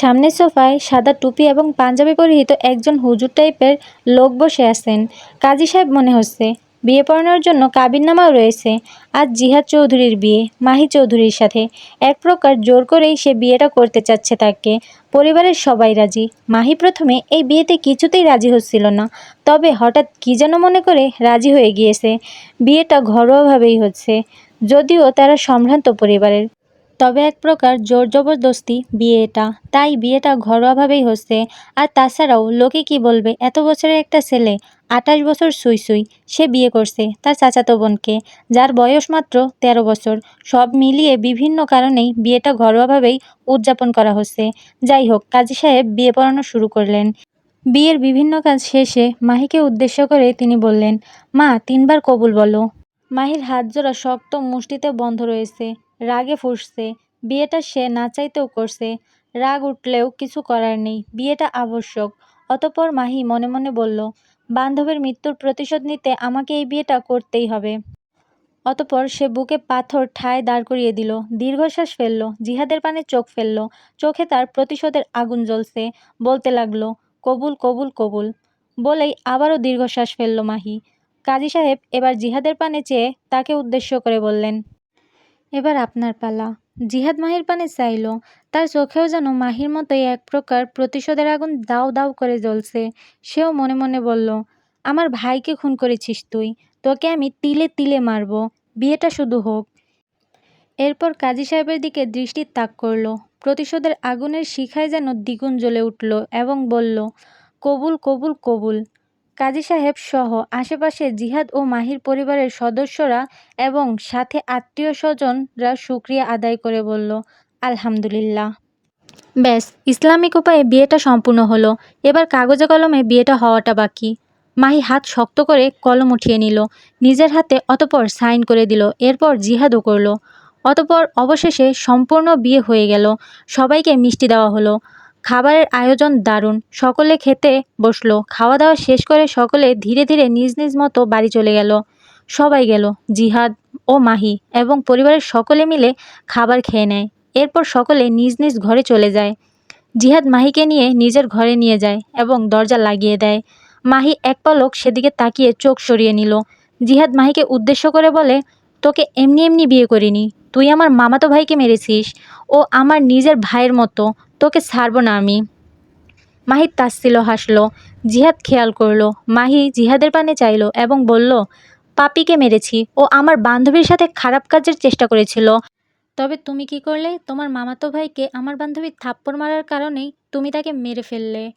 সামনের সোফায় সাদা টুপি এবং পাঞ্জাবি পরিহিত একজন হুজুর টাইপের লোক বসে আছেন। কাজী সাহেব মনে হচ্ছে, বিয়ে পড়ানোর জন্য কাবিননামাও রয়েছে। আজ জিহাদ চৌধুরীর বিয়ে, মাহি চৌধুরীর সাথে। এক প্রকার জোর করেই সে বিয়েটা করতে চাচ্ছে তাকে। পরিবারের সবাই রাজি। মাহি প্রথমে এই বিয়েতে কিছুতেই রাজি হচ্ছিল না। তবে হঠাৎ কী যেন মনে করে রাজি হয়ে গিয়েছে। বিয়েটা ঘরোয়াভাবেই হচ্ছে, যদিও তারা সম্ভ্রান্ত পরিবারের। তবে এক প্রকার জোর জবরদস্তি বিয়ে এটা তাই বিয়েটা ঘরোয়াভাবেই হচ্ছে। আর তাছাড়াও লোকে কি বলবে, এত বছরের একটা ছেলে, আঠাশ বছর সুই সুই, সে বিয়ে করছে তার চাচাতো বোনকে, যার বয়স মাত্র তেরো বছর। সব মিলিয়ে বিভিন্ন কারণেই বিয়েটা ঘরোয়াভাবেই উদযাপন করা হচ্ছে। যাই হোক, কাজী সাহেব বিয়ে পড়ানো শুরু করলেন। বিয়ের বিভিন্ন কাজ শেষে মাহিকে উদ্দেশ্য করে তিনি বললেন, মা, তিনবার কবুল বলো। মাহির হাত জোড়া শক্ত মুষ্টিতে বন্ধ রয়েছে, রাগে ফুঁসছে। বিয়েটা সে না চাইতেও করছে। রাগ উঠলেও কিছু করার নেই, বিয়েটা আবশ্যক। অতপর মাহি মনে মনে বলল, বান্ধবের মৃত্যুর প্রতিশোধ নিতে আমাকে এই বিয়েটা করতেই হবে। অতপর সে বুকে পাথর ঠায় দাঁড় করিয়ে দিল, দীর্ঘশ্বাস ফেলল, জিহাদের পানে চোখ ফেলল, চোখে তার প্রতিশোধের আগুন জ্বলছে, বলতে লাগল, কবুল কবুল কবুল। বলেই আবারও দীর্ঘশ্বাস ফেলল মাহি। কাজী সাহেব এবার জিহাদের পানে চেয়ে তাকে উদ্দেশ্য করে বললেন, এবার আপনার পালা। জিহাদ মাহির পানে চাইল। তার চোখেও যেন মাহির মতোই এক প্রকার প্রতিশোধের আগুন দাউ দাউ করে জ্বলছে। সেও মনে মনে বলল, আমার ভাইকে খুন করেছিস তুই। তোকে আমি তিলে তিলে মারব। বিয়েটা শুধু হোক। এরপর কাজী সাহেবের দিকে দৃষ্টি তাক করল। প্রতিশোধের আগুনের শিখায় যেন দ্বিগুণ জ্বলে উঠল এবং বলল, কবুল কবুল কবুল। কাজী সাহেব সহ আশেপাশে জিহাদ ও মাহির পরিবারের সদস্যরা এবং সাথে আত্মীয় স্বজনরা সুক্রিয়া আদায় করে বলল, আলহামদুলিল্লাহ। ব্যাস, ইসলামিক উপায়ে বিয়েটা সম্পূর্ণ হলো। এবার কাগজে কলমে বিয়েটা হওয়াটা বাকি। মাহি হাত শক্ত করে কলম উঠিয়ে নিল, নিজের হাতে অতপর সাইন করে দিল, এরপর জিহাদও করল। অতপর অবশেষে সম্পূর্ণ বিয়ে হয়ে গেল, সবাইকে মিষ্টি দেওয়া হলো। খাবারের আয়োজন দারুণ। সকলে খেতে বসল। খাওয়া দাওয়া শেষ করে সকলে ধীরে ধীরে নিজ নিজ মতো বাড়ি চলে গেল। সবাই গেল, জিহাদ ও মাহি এবং পরিবারের সকলে মিলে খাবার খেয়ে নেয়। এরপর সকলে নিজ নিজ ঘরে চলে যায়। জিহাদ মাহিকে নিয়ে নিজের ঘরে নিয়ে যায় এবং দরজা লাগিয়ে দেয়। মাহি এক পলক সেদিকে তাকিয়ে চোখ সরিয়ে নিল। জিহাদ মাহিকে উদ্দেশ্য করে বলে, তোকে এমনি এমনি বিয়ে করিনি। তুই আমার মামাতো ভাইকে মেরেছিস। ও আমার নিজের ভাইয়ের মতো। তোকে ছাড়বো না আমি। মাহি তাচ্ছিল হাসলো, জিহাদ খেয়াল করল, মাহি জিহাদের পানে চাইলো এবং বলল, পাপিকে মেরেছি। ও আমার বান্ধবীর সাথে খারাপ কাজের চেষ্টা করেছিল। তবে তুমি কি করলে? তোমার মামাতো ভাইকে আমার বান্ধবী থাপ্পড় মারার কারণেই তুমি তাকে মেরে ফেললে।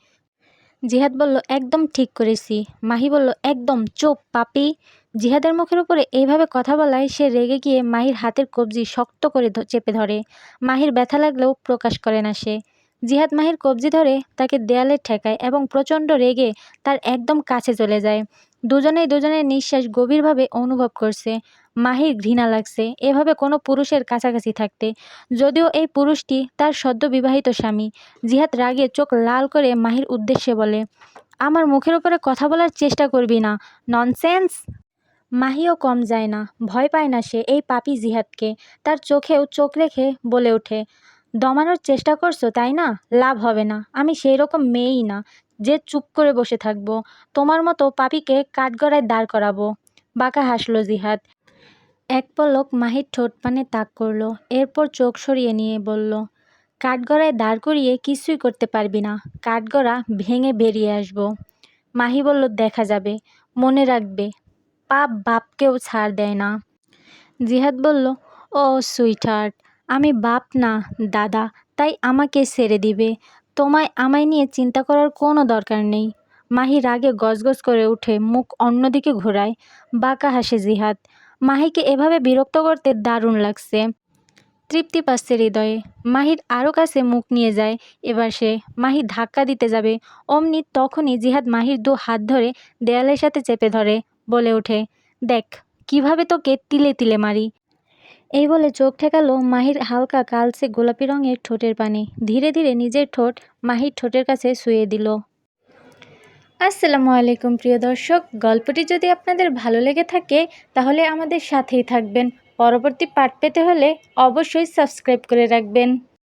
জিহাদ বলল, একদম ঠিক করেছি। মাহি বলল, একদম, চোপ, পাপি। জিহাদের মুখের উপরে এইভাবে কথা বলায় সে রেগে গিয়ে মাহির হাতের কবজি শক্ত করে চেপে ধরে। মাহির ব্যথা লাগলেও প্রকাশ করে না সে। জিহাদ মাহির কবজি ধরে তাকে দেয়ালে ঠেকায় এবং প্রচণ্ড রেগে তার একদম কাছে চলে যায়। দুজনেই দুজনের নিঃশ্বাস গভীরভাবে অনুভব করছে। মাহির ঘৃণা লাগছে। এভাবে কোনো পুরুষের কাছাকাছি থাকতে। যদিও এই পুরুষটি তার সদ্য বিবাহিত স্বামী। জিহাদ রাগে চোখ লাল করে মাহির উদ্দেশ্যে বলে, আমার মুখের উপরে কথা বলার চেষ্টা করবি না। ননসেন্স! মাহিও কম যায় না। ভয় পায় না সে এই পাপি জিহাদকে। তার চোখেও চোখ রেখে বলে ওঠে দমানোর চেষ্টা করছ, তাই না? লাভ হবে না। আমি সেই রকম মেয়েই না, যে চুপ করে বসে থাকব। তোমার মতো পাপিকে কাঠগড়ায় দাঁড় করাবো। বাঁকা হাসলো জিহাদ। এক পলক মাহির ঠোঁট পানে তাক করল, এরপর চোখ সরিয়ে নিয়ে বলল, কাঠগড়ায় দাঁড় করিয়ে কিছুই করতে পারবি না। কাঠগড়া ভেঙে বেরিয়ে আসব। মাহি বলল, দেখা যাবে। মনে রাখবে। পাপ বাপকেও ছাড় দেয় না। জিহাদ বলল, ও সুইটহার্ট আমি বাপ না, দাদা, তাই আমাকে ছেড়ে দিবে। তোমায় আমায় নিয়ে চিন্তা করার কোনো দরকার নেই। মাহি রাগে গজগজ করে উঠে মুখ অন্যদিকে ঘোরায়। বাঁকা হাসে জিহাদ। মাহিকে এভাবে বিরক্ত করতে দারুণ লাগছে। তৃপ্তি পাচ্ছে হৃদয়ে। মাহির আরও কাছে মুখ নিয়ে যায়। এবার সে মাহি ধাক্কা দিতে যাবে। অমনি তখনই জিহাদ মাহির দু হাত ধরে দেয়ালের সাথে চেপে ধরে, বলে ওঠে, দেখ, কীভাবে তোকে তিলে তিলে মারি। এই বলে চোখ ঠেকালো মাহির হালকা কালচে গোলাপি রঙের ঠোঁটের পানি। ধীরে ধীরে নিজের ঠোঁট মাহির ঠোঁটের কাছে শুয়ে দিল। আসসালামু আলাইকুম প্রিয় দর্শক, গল্পটি যদি আপনাদের ভালো লেগে থাকে, তাহলে আমাদের সাথেই থাকবেন। পরবর্তী পার্ট পেতে হলে অবশ্যই সাবস্ক্রাইব করে রাখবেন।